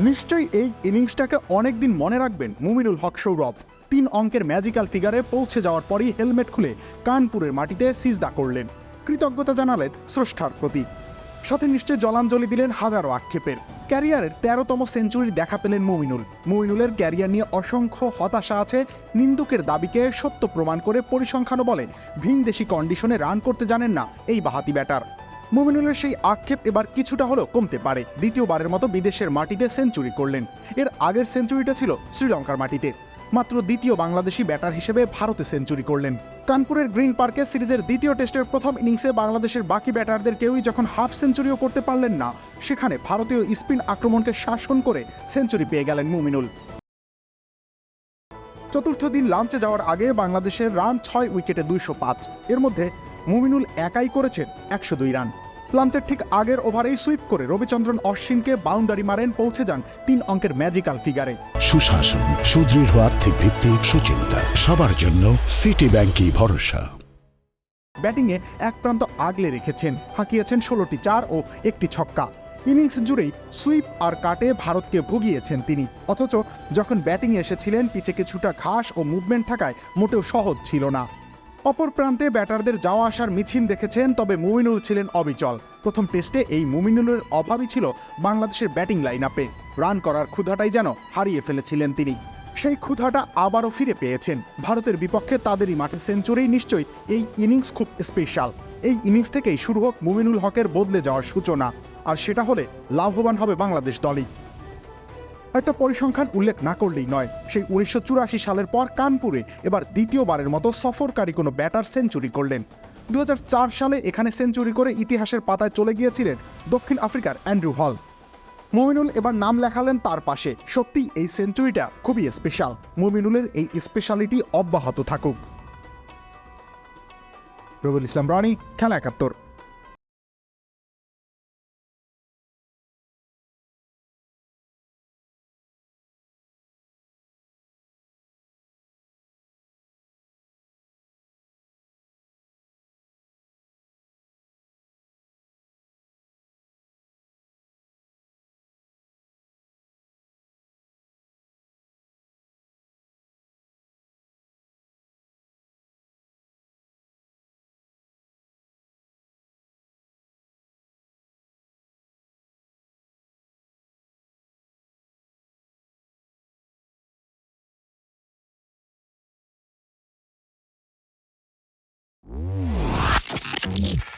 নিশ্চয়ই এই ইনিংসটাকে অনেকদিন মনে রাখবেন মুমিনুল হক সৌরভ। তিন অঙ্কের ম্যাজিক্যাল ফিগারে পৌঁছে যাওয়ার পরই হেলমেট খুলে কানপুরের মাটিতে সিজদা করলেন। কৃতজ্ঞতা জানালেন স্রষ্টার প্রতি। সাথে নিশ্চয় জলাঞ্জলি দিলেন হাজারো আক্ষেপের। ক্যারিয়ারের তেরোতম সেঞ্চুরি দেখা পেলেন মুমিনুল। মুমিনুলের ক্যারিয়ার নিয়ে অসংখ্য হতাশা আছে। নিন্দুকের দাবিকে সত্য প্রমাণ করে পরিসংখ্যানও বলে ভিনদেশি কন্ডিশনে রান করতে জানেন না এই বাহাতি ব্যাটার। মুমিনুলের সেই আক্ষেপ এবার কিছুটা হলেও কমতে পারে। দ্বিতীয়বারের মতো বিদেশের মাটিতে সেঞ্চুরি করলেন। এর আগের সেঞ্চুরিটা ছিল শ্রীলঙ্কার মাটিতে। মাত্র দ্বিতীয় বাংলাদেশি ব্যাটার হিসেবে ভারতে সেঞ্চুরি করলেন। কানপুরের গ্রিন পার্কে সিরিজের দ্বিতীয় টেস্টের প্রথম ইনিংসে বাংলাদেশের বাকি ব্যাটারদের কেউই যখন হাফ সেঞ্চুরিও করতে পারলেন না, সেখানে ভারতীয় স্পিন আক্রমণকে শাসন করে সেঞ্চুরি পেয়ে গেলেন মুমিনুল। চতুর্থ দিন লাঞ্চে যাওয়ার আগে বাংলাদেশের রান ছয় উইকেটে দুইশো পাঁচ। এর মধ্যে মুমিনুল একাই করেছেন একশো দুই রান। লাঞ্চের ঠিক আগের ওভারেই সুইপ করে রবিচন্দ্রন অশ্বিনকে বাউন্ডারি মারেন পৌঁছে যান তিন অঙ্কের ম্যাজিক্যাল ফিগারে। সুশাসন সুদৃঢ় আর্থিক ভিত্তিক সুচিন্তা সবার জন্য সিটি ব্যাংকই ভরসা। ব্যাটিংয়ে এক প্রান্ত আগলে রেখেছেন হাঁকিয়েছেন ষোলোটি চার ও একটি ছক্কা। ইনিংস জুড়েই সুইপ আর কাটে ভারতকে ভুগিয়েছেন তিনি। অথচ যখন ব্যাটিংয়ে এসেছিলেন পিচে কিছুটা ঘাস ও মুভমেন্ট থাকায় মোটেও সহজ ছিল না। অপর প্রান্তে ব্যাটারদের যাওয়া আসার মিছিল দেখেছেন, তবে মুমিনুল ছিলেন অবিচল। প্রথম টেস্টে এই মুমিনুলের অভাবই ছিল বাংলাদেশের ব্যাটিং লাইন আপে রান করার ক্ষুধাটাই যেন হারিয়ে ফেলেছিলেন তিনি। সেই ক্ষুধাটা আবারও ফিরে পেয়েছেন। ভারতের বিপক্ষে তাদেরই মাঠে সেঞ্চুরি নিশ্চয়ই এই ইনিংস খুব স্পেশাল এই ইনিংস থেকেই শুরু হোক মুমিনুল হকের বদলে যাওয়ার সূচনা। আর সেটা হলে লাভবান হবে বাংলাদেশ দলই। একটা পরিসংখ্যান উল্লেখ না করলেই নয়, সেই উনিশশো চুরাশি সালের পর কানপুরে এবার দ্বিতীয়বারের মতো সফরকারী কোনো ব্যাটার সেঞ্চুরি করলেন। দু হাজার চার সালে এখানে সেঞ্চুরি করে ইতিহাসের পাতায় চলে গিয়েছিলেন দক্ষিণ আফ্রিকার অ্যান্ড্রু হল। মুমিনুল এবার নাম লেখালেন তার পাশে। সত্যি এই সেঞ্চুরিটা খুবই স্পেশাল মুমিনুলের এই স্পেশালিটি অব্যাহত থাকুক। রবুল ইসলাম রানী, খেলা একাত্তর। Thank you.